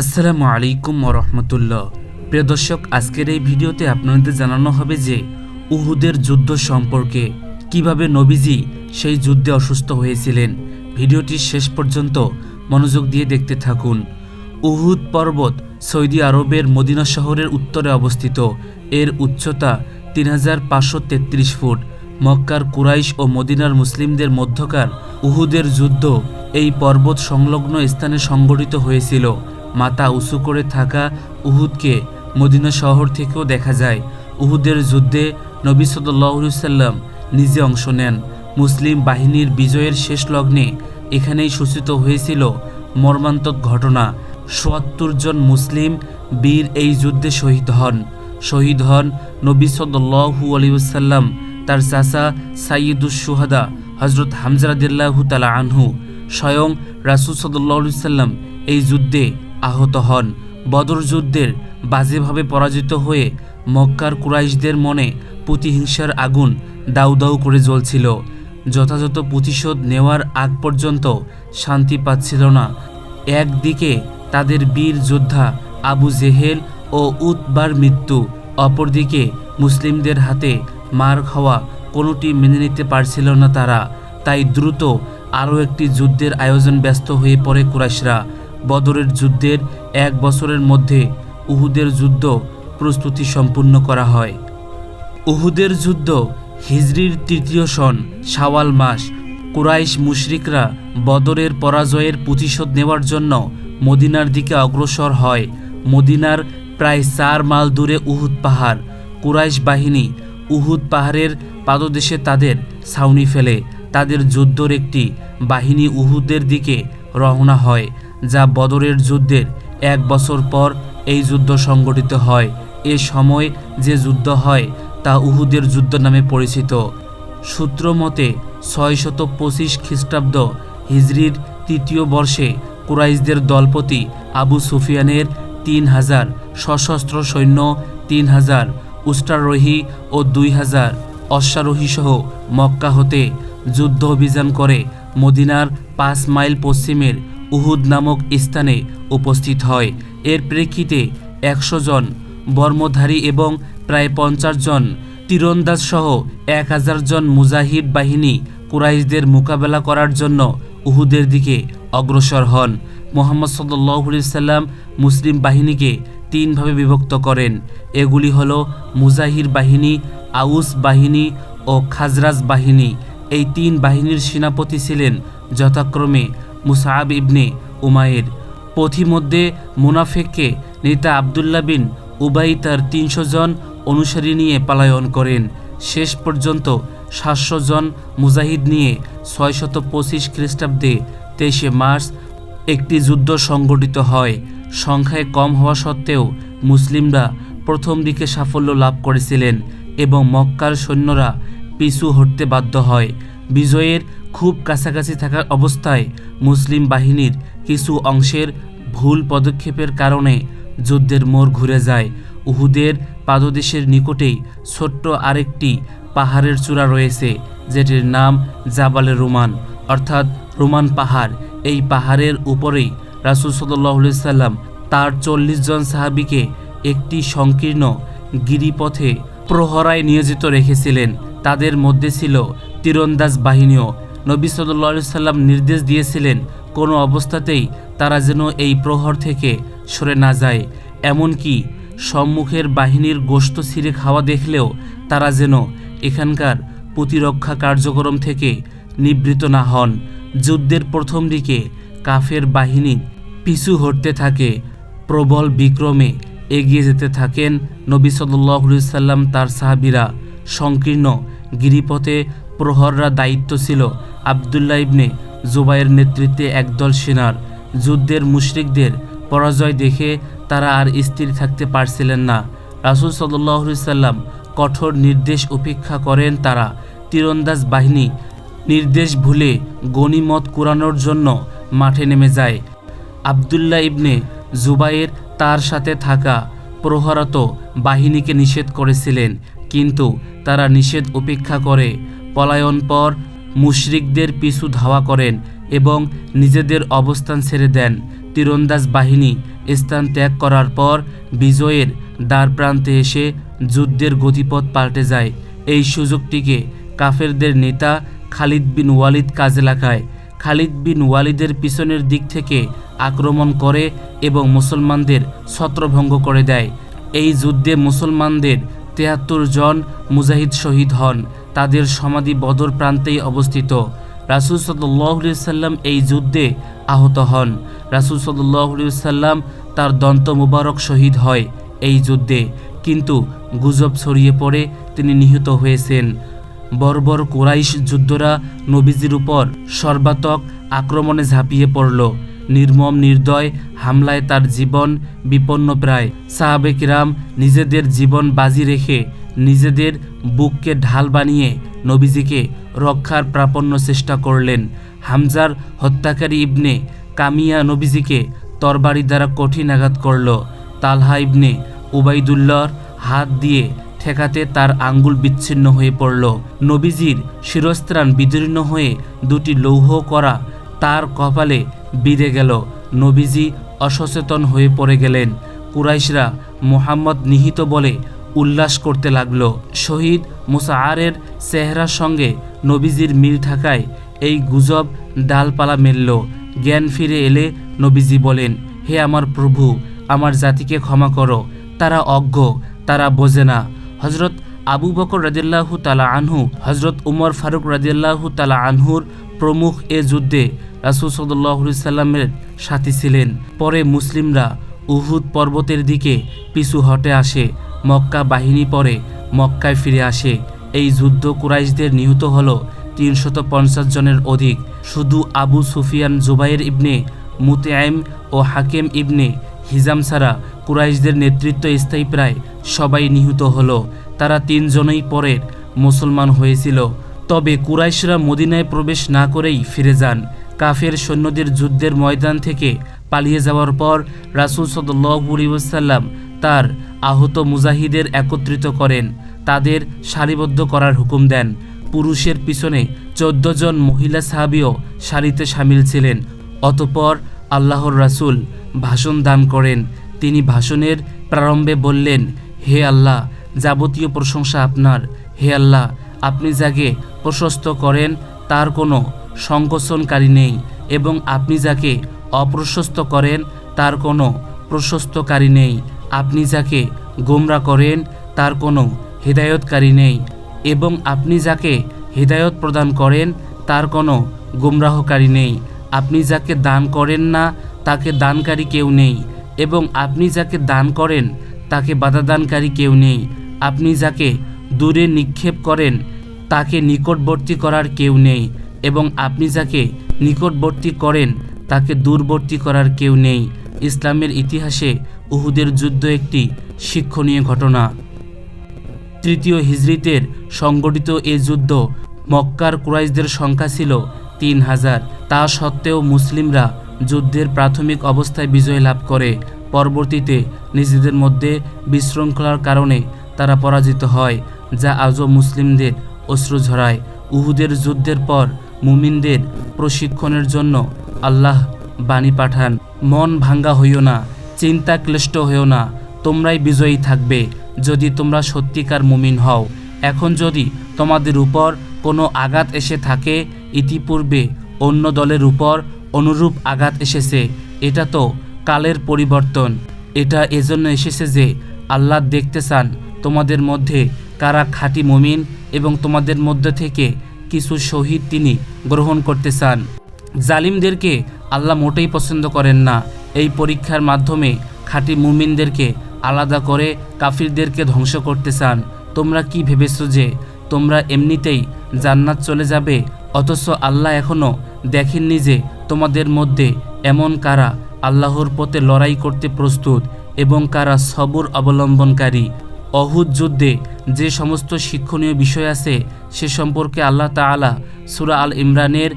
আসসালামু আলাইকুম রহমতুল্লাহ। প্রিয় দর্শক, আজকের এই ভিডিওতে আপনাদের জানানো হবে যে উহুদের যুদ্ধ সম্পর্কে কীভাবে নবীজি সেই যুদ্ধে অসুস্থ হয়েছিলেন। ভিডিওটি শেষ পর্যন্ত মনোযোগ দিয়ে দেখতে থাকুন। উহুদ পর্বত সৌদি আরবের মদিনা শহরের উত্তরে অবস্থিত। এর উচ্চতা তিন হাজার পাঁচশো তেত্রিশ ফুট। মক্কার কুরাইশ ও মদিনার মুসলিমদের মধ্যকার উহুদের যুদ্ধ এই পর্বত সংলগ্ন স্থানে সংগঠিত হয়েছিল। মাথা উঁচু করে থাকা উহুদকে মদিনা শহর থেকেও দেখা যায়। উহুদের যুদ্ধে নবী সাল্লাম নিজে অংশ নেন। মুসলিম বাহিনীর বিজয়ের শেষ লগ্নে এখানেই সূচিত হয়েছিল মর্মান্তক ঘটনা। সোয়াত্তর জন মুসলিম বীর এই যুদ্ধে শহীদ হন। শহীদ হন নবী সাল্লু আলিউসাল্লাম তার চাচা সাইয়দুস সুহাদা হজরত হামজারাদিল্লাহু তালা আনহু। স্বয়ং রাসুল সাল্লাহ সাল্লাম এই যুদ্ধে আহত হন। বদর যুদ্ধের বাজেভাবে পরাজিত হয়ে মক্কার কুরাইশদের মনে প্রতিহিংসার আগুন দাউ দাউ করে জ্বলছিল। যথাযথ প্রতিশোধ নেওয়ার আগ পর্যন্ত শান্তি পাচ্ছিল না। একদিকে তাদের বীর যোদ্ধা আবু জেহেল ও উতবার মৃত্যু, অপরদিকে মুসলিমদের হাতে মার খাওয়া কোনোটি মেনে নিতে পারছিল না তারা। তাই দ্রুত আরও একটি যুদ্ধের আয়োজন ব্যস্ত হয়ে পড়ে কুরাইশরা। বদরের যুদ্ধের এক বছরের মধ্যে উহুদের যুদ্ধ প্রস্তুতি সম্পূর্ণ করা হয়। উহুদের যুদ্ধ হিজরির তৃতীয় সন শাওয়াল মাস। কুরাইশ মুশরিকরা বদরের পরাজয়ের প্রতিশোধ নেওয়ার জন্য মদিনার দিকে অগ্রসর হয়। মদিনার প্রায় চার মাইল দূরে উহুদ পাহাড়। কুরাইশ বাহিনী উহুদ পাহাড়ের পাদদেশে তাদের ছাউনি ফেলে। তাদের যুদ্ধর একটি বাহিনী উহুদের দিকে রওনা হয়। যা বদরের যুদ্ধের এক বছর পর এই যুদ্ধ সংগঠিত হয়। এ সময় যে যুদ্ধ হয়, তা উহুদের যুদ্ধ নামে পরিচিত। সূত্র মতে ছয়শত পঁচিশ খ্রিস্টাব্দ হিজরির তৃতীয় বর্ষে কুরাইশদের দলপতি আবু সুফিয়ানের তিন হাজার সশস্ত্র সৈন্য, তিন হাজার উস্টারোহী ও দুই হাজার অশ্বারোহী সহ মক্কা হতে যুদ্ধ অভিযান করে মদিনার পাঁচ মাইল পশ্চিমের উহুদ নামক স্থানে উপস্থিত হয়। এর প্রেক্ষিতে একশো জন, বর্মধারী এবং প্রায় পঞ্চাশ জন তীরন্দাজ সহ এক হাজার জন মুজাহিদ বাহিনী কুরাইশদের মোকাবেলা করার জন্য উহুদের দিকে অগ্রসর হন। মোহাম্মদ সাল্লি সাল্লাম মুসলিম বাহিনীকে তিনভাবে বিভক্ত করেন। এগুলি হল মুজাহির বাহিনী, আউস বাহিনী ও খাজরাজ বাহিনী। এই তিন বাহিনীর সেনাপতি ছিলেন যথাক্রমে মুসাহাব ইবনে উমায়ের পথিমধ্যে মুনাফেককে নেতা আবদুল্লাহ বিন উবাই তার তিনশো জন অনুসারী নিয়ে পালায়ন করেন। শেষ পর্যন্ত সাতশো জন মুজাহিদ নিয়ে ছয়শত পঁচিশ খ্রিস্টাব্দে তেইশে মার্চ একটি যুদ্ধ সংগঠিত হয়। সংখ্যায় কম হওয়া সত্ত্বেও মুসলিমরা প্রথম দিকে সাফল্য লাভ করেছিলেন এবং মক্কার সৈন্যরা পিছু হটতে বাধ্য হয়। বিজয়ের খুব কাছাকাছি থাকার অবস্থায় মুসলিম বাহিনীর কিছু অংশের ভুল পদক্ষেপের কারণে যুদ্ধের মোড় ঘুরে যায়। উহুদের পাদদেশের নিকটেই ছোট্ট আরেকটি পাহাড়ের চূড়া রয়েছে, যেটির নাম জাবালে রোমান। অর্থাৎ রোমান পাহাড়। এই পাহাড়ের উপরেই রাসুল সাল্লাহ সাল্লাম তার চল্লিশ জন সাহাবিকে একটি সংকীর্ণ গিরিপথে প্রহরায় নিয়োজিত রেখেছিলেন। তাদের মধ্যে ছিল তীরন্দাজ বাহিনীও নবী সাল্লাহ সাল্লাম নির্দেশ দিয়েছিলেন, কোনো অবস্থাতেই তারা যেন এই প্রহর থেকে সরে না যায়। এমনকি সম্মুখের বাহিনীর গোস্ত ছিঁড়ে খাওয়া দেখলেও তারা যেন এখানকার প্রতিরক্ষা কার্যক্রম থেকে নিবৃত না হন। যুদ্ধের প্রথম দিকে কাফের বাহিনী পিছু হটতে থাকে, প্রবল বিক্রমে এগিয়ে যেতে থাকেন নবী সাল্লাম তার সাহাবিরা। সংকীর্ণ গিরিপথে প্রহররা দায়িত্ব ছিল আবদুল্লাহ ইবনে জুবাইয়ের নেতৃত্বে একদল সেনার। যুদ্ধের মুশরিকদের পরাজয় দেখে তারা আর স্থির থাকতে পারছিলেন না। রাসুল সাল্লাহ সাল্লাম কঠোর নির্দেশ উপেক্ষা করেন তারা। তীরন্দাজ বাহিনী নির্দেশ ভুলে গনিমত কুরানোর জন্য মাঠে নেমে যায়। আবদুল্লাহ ইবনে জুবাইয়ের তার সাথে থাকা প্রহরত বাহিনীকে নিষেধ করেছিলেন, কিন্তু তারা নিষেধ উপেক্ষা করে পলায়ন পর মুশরিকদের পিছু ধাওয়া করেন এবং নিজেদের অবস্থান ছেড়ে দেন। তীরন্দাজ বাহিনী স্থান ত্যাগ করার পর বিজয়ের দ্বার প্রান্তে এসে যুদ্ধের গতিপথ পাল্টে যায়। এই সুযোগটিকে কাফেরদের নেতা খালিদ বিন ওয়ালিদ কাজে লাগায়। খালিদ বিন ওয়ালিদের পিছনের দিক থেকে আক্রমণ করে এবং মুসলমানদের ছত্রভঙ্গ করে দেয়। এই যুদ্ধে মুসলমানদের তেহাত্তর জন মুজাহিদ শহীদ হন। তাদের সমাধি বদর প্রান্তেই অবস্থিত। রাসুল সাল্লাহ সাল্লাম এই যুদ্ধে আহত হন। রাসুল সাল্লাহ সাল্লাম তার দন্ত মুবারক শহীদ হয় এই যুদ্ধে, কিন্তু গুজব ছড়িয়ে পড়ে তিনি নিহত হয়েছেন। বর্বর কোরাইশ যুদ্ধরা নবীজির উপর সর্বাতক আক্রমণে ঝাঁপিয়ে পড়ল। নির্মম নির্দয় হামলায় তার জীবন বিপন্ন প্রায়। সাহাবেকিরাম নিজেদের জীবন বাজি রেখে নিজেদের বুককে ঢাল বানিয়ে নবীজিকে রক্ষার প্রাপণ্য চেষ্টা করলেন। হামজার হত্যাকারী ইবনে কামিয়া নবীজিকে তরবারি দ্বারা কঠিন আঘাত করল। তালহা ইবনে উবাইদুল্লাহর হাত দিয়ে ঠেকাতে তার আঙ্গুল বিচ্ছিন্ন হয়ে পড়ল। নবীজির শিরস্ত্রাণ বিদীর্ণ হয়ে দুটি লৌহ করা তার কপালে বিঁধে গেল। নবীজি অসচেতন হয়ে পড়ে গেলেন। কুরাইশরা মোহাম্মদ নিহিত বলে উল্লাস করতে লাগল। শহীদ মুসাআরের চেহারার সঙ্গে নবীজির মিল থাকায় এই গুজব ডালপালা মেলল। জ্ঞান ফিরে এলে নবীজি বলেন, হে আমার প্রভু, আমার জাতিকে ক্ষমা করো। তারা অজ্ঞ, তারা বোঝে না। হজরত আবু বকর রাজিয়াল্লাহু তালা আনহু হজরত উমর ফারুক রাজিয়াল্লাহু তালা আনহুর প্রমুখ এ যুদ্ধে রাসুল সদুল্লাহ সাল্লামের সাথী ছিলেন। পরে মুসলিমরা উহুদ পর্বতের দিকে পিছু হটে আসে, মক্কা বাহিনী পরে মক্কায় ফিরে আসে। এই যুদ্ধ কুরাইশদের নিহত হল তিনশত পঞ্চাশ জনের অধিক। শুধু আবু সুফিয়ান জুবাইর ইবনে মুতেআইম ও হাকিম ইবনে হিজাম ছাড়া কুরাইশদের নেতৃত্ব স্থায়ী প্রায় সবাই নিহত হলো। তারা তিনজনই পরের মুসলমান হয়েছিল। তবে কুরাইশরা মদিনায় প্রবেশ না করেই ফিরে যান। কাফের সৈন্যদের যুদ্ধের ময়দান থেকে পালিয়ে যাওয়ার পর রাসুল সদুল্লাহসাল্লাম তার আহত মুজাহিদের একত্রিত করেন। তাদের সারিবদ্ধ করার হুকুম দেন। পুরুষের পিছনে চোদ্দ জন মহিলা সাহাবিও সারিতে সামিল ছিলেন। অতপর আল্লাহর রাসূল ভাষণ দান করেন। তিনি ভাষণের প্রারম্ভে বললেন, হে আল্লাহ, যাবতীয় প্রশংসা আপনার। হে আল্লাহ আপনি যাকে প্রশস্ত করেন, তার কোনো সংকোচনকারী নেই। এবং আপনি যাকে অপ্রশস্ত করেন, তার কোনো প্রশস্তকারী নেই। আপনি যাকে গোমরা করেন, তার কোনো হেদায়তকারী নেই। এবং আপনি যাকে হেদায়ত প্রদান করেন, তার কোনো গুমরাহকারী নেই। আপনি যাকে দান করেন না, তাকে দানকারী কেউ নেই। এবং আপনি যাকে দান করেন, তাকে বাধাদানকারী কেউ নেই। আপনি যাকে দূরে নিক্ষেপ করেন তাকে নিকটবর্তী করার কেউ নেই এবং আপনি যাকে নিকটবর্তী করেন, তাকে দূরবর্তী করার কেউ নেই। ইসলামের ইতিহাসে উহুদের যুদ্ধ একটি শিক্ষণীয় ঘটনা। তৃতীয় হিজরিতের সংগঠিত এ যুদ্ধ মক্কার কুরাইশদের সংখ্যা ছিল তিন হাজার। তা সত্ত্বেও মুসলিমরা যুদ্ধের প্রাথমিক অবস্থায় বিজয় লাভ করে। পরবর্তীতে নিজেদের মধ্যে বিশৃঙ্খলার কারণে তারা পরাজিত হয়, যা আজও মুসলিমদের অশ্রু ঝরায়। উহুদের যুদ্ধের পর মুমিনদের প্রশিক্ষণের জন্য আল্লাহ বাণী পাঠান, মন ভাঙ্গা হইও না, চিন্তা ক্লিষ্ট হইও না, তোমরাই বিজয়ী থাকবে যদি তোমরা সত্যিকার মুমিন হও। এখন যদি তোমাদের উপর কোনো আঘাত এসে থাকে, ইতিপূর্বে অন্য দলের উপর অনুরূপ আঘাত এসেছে। এটা তো কালের পরিবর্তন। এটা এজন্য এসেছে যে আল্লাহ দেখতে চান তোমাদের মধ্যে কারা খাঁটি মুমিন এবং তোমাদের মধ্যে থেকে কিছু শহীদ তিনি গ্রহণ করতে চান। জালিমদেরকে আল্লাহ মোটেই পছন্দ করেন না। এই পরীক্ষার মাধ্যমে খাঁটি মুমিনদেরকে আলাদা করে কাফিরদেরকে ধ্বংস করতে চান। তোমরা কি ভেবেছো যে তোমরা এমনিতেই জান্নাত চলে যাবে? অথচ আল্লাহ এখনও দেখেননি যে তোমাদের মধ্যে এমন কারা আল্লাহর পথে লড়াই করতে প্রস্তুত এবং কারা সবর অবলম্বনকারী। অহুদ যুদ্ধে যে সমস্ত শিক্ষণীয় বিষয় আছে, সে সম্পর্কে আল্লাহ তাআলা সুরা আল ইমরানের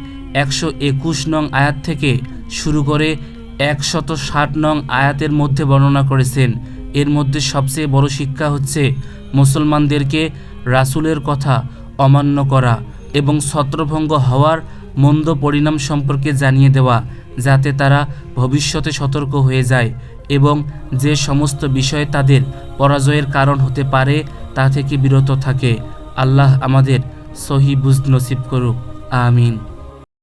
একশো একুশ নং আয়াত থেকে শুরু করে একশত ষাট নং আয়াতের মধ্যে বর্ণনা করেছেন। এর মধ্যে সবচেয়ে বড় শিক্ষা হচ্ছে মুসলমানদেরকে রাসূলের কথা অমান্য করা এবং ছত্রভঙ্গ হওয়ার মন্দ পরিণাম সম্পর্কে জানিয়ে দেওয়া, যাতে তারা ভবিষ্যতে সতর্ক হয়ে যায় এবং যে সমস্ত বিষয় তাদের পরাজয়ের কারণ হতে পারে, তা থেকে বিরত থাকে। আল্লাহ আমাদের সহি বুঝ নসিব করুক। আমিন।